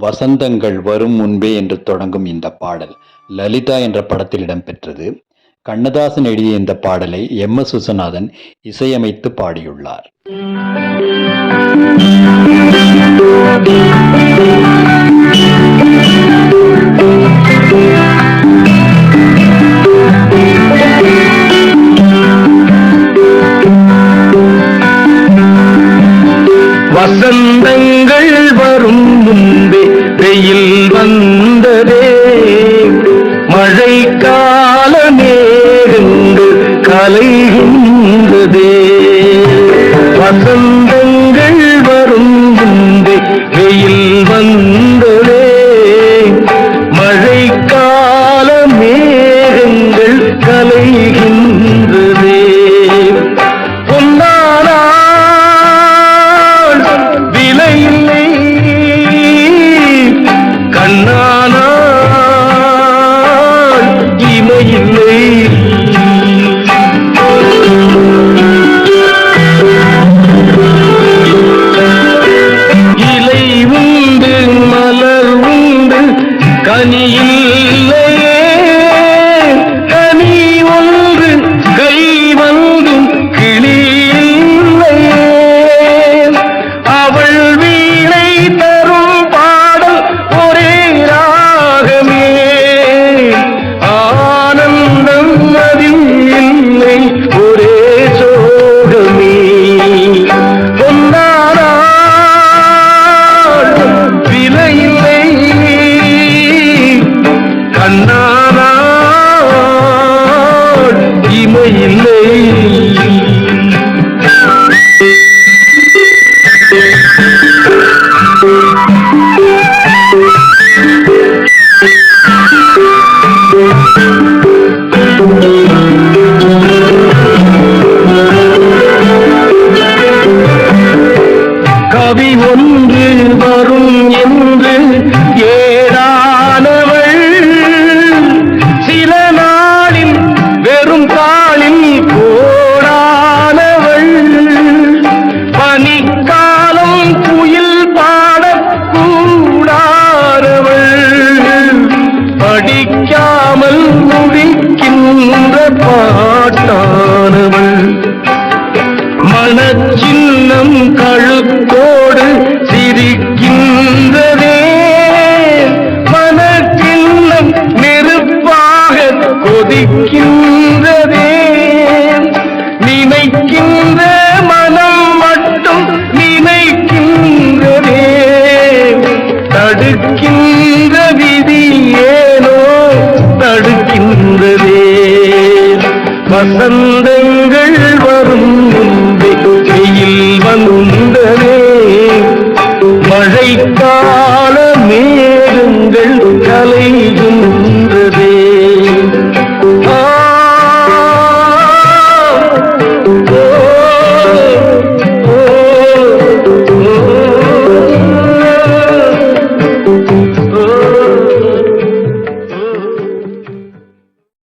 வசந்தங்கள் வரும் முன்பே என்று தொடங்கும் இந்த பாடல் லலிதா என்ற படத்தில் இடம்பெற்றது. கண்ணதாசன் எழுதிய இந்த பாடலை எம். எஸ். விஸ்வநாதன் இசையமைத்து பாடியுள்ளார். வசந்தங்கள் மழை காலமேருந்து கலை கொதிக்கின்றதே நினைக்கின்ற மனம் மட்டும் நினைக்கின்றதே. தடுக்கின்ற விதி ஏனோ தடுக்கின்றதே. வசந்தங்கள் வரும் முன்பே வெயில் வந்ததே மழைக்காலமே